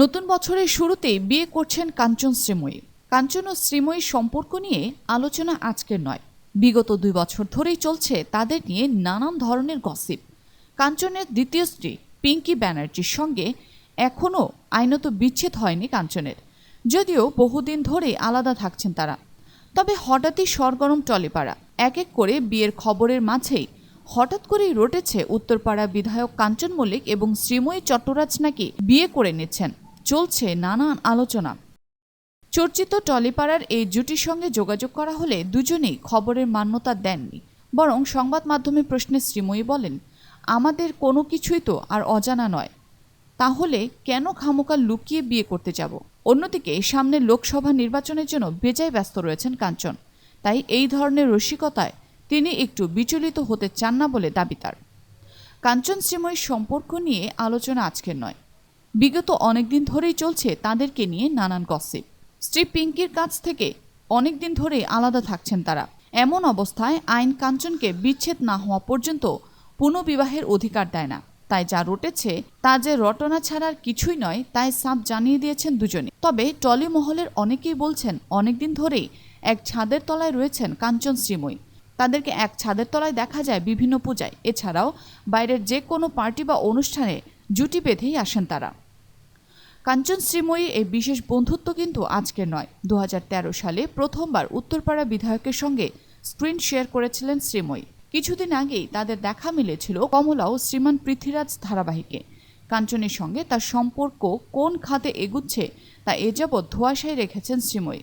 নতুন বছরের শুরুতেই বিয়ে করছেন কাঞ্চন শ্রীময়ী। কাঞ্চন ও শ্রীময়ীর সম্পর্ক নিয়ে আলোচনা আজকের নয়। বিগত দুই বছর ধরেই চলছে তাদের নিয়ে নানান ধরনের গসিপ কাঞ্চনের দ্বিতীয় স্ত্রী, পিঙ্কি ব্যানার্জির সঙ্গে এখনও আইনত বিচ্ছেদ হয়নি কাঞ্চনের। যদিও বহুদিন ধরেই আলাদা থাকছেন তারা। তবে হঠাৎই সরগরম টলিপাড়া, এক এক করে বিয়ের খবরের মাঝেই হঠাৎ করেই রটেছে উত্তরপাড়া বিধায়ক কাঞ্চন মল্লিক এবং শ্রীময়ী চট্টরাজ নাকি বিয়ে করে নিচ্ছেন। চলছে নানান আলোচনা। চর্চিত টলিপাড়ার এই জুটির সঙ্গে যোগাযোগ করা হলে দুজনেই খবরের মান্যতা দেননি, বরং সংবাদ মাধ্যমে প্রশ্নে শ্রীময়ী বলেন, আমাদের কোনো কিছুই তো আর অজানা নয়। তাহলে কেন খামোকা লুকিয়ে বিয়ে করতে যাব? অন্যদিকে সামনে লোকসভা নির্বাচনের জন্য বেজায় ব্যস্ত রয়েছেন কাঞ্চন। তাই এই ধরনের রসিকতায় তিনি একটু বিচলিত হতে চান না বলে দাবি তার। কাঞ্চন শ্রীময়ীর সম্পর্ক নিয়ে আলোচনা আজকের নয়। বিগত অনেকদিন ধরেই চলছে তাদেরকে নিয়ে নানান গসিপ স্ত্রী পিঙ্কির কাছ থেকে অনেকদিন ধরেই আলাদা থাকছেন তারা। এমন অবস্থায় আইন কাঞ্চনকে বিচ্ছেদ না হওয়া পর্যন্ত পুনঃবিবাহের অধিকার দেয় না। তাই যা রটেছে তা যে রটনা ছাড়ার কিছুই নয়, তাই সাপ জানিয়ে দিয়েছেন দুজনে তবে টলি মহলের অনেকেই বলছেন, অনেকদিন ধরেই এক ছাদের তলায় রয়েছেন কাঞ্চন শ্রীময়ী। তাদেরকে এক ছাদের তলায় দেখা যায় বিভিন্ন পূজায়। এছাড়াও বাইরের যে কোনো পার্টি বা অনুষ্ঠানে জুটি বেঁধেই আসেন তারা। কাঞ্চন শ্রীময়ী এই বিশেষ বন্ধুত্ব কিন্তু আজকের নয়। দু সালে প্রথমবার উত্তরপাড়া বিধায়কের সঙ্গে স্ক্রিন শেয়ার করেছিলেন শ্রীময়ী। কিছুদিন আগেই তাদের দেখা মিলেছিল কমলা ও শ্রীমান পৃথ্বীরাজ ধারাবাহিকে। কাঞ্চনের সঙ্গে তার সম্পর্ক কোন খাতে এগুচ্ছে তা এ যাবৎ ধোয়াশায় রেখেছেন শ্রীময়ী।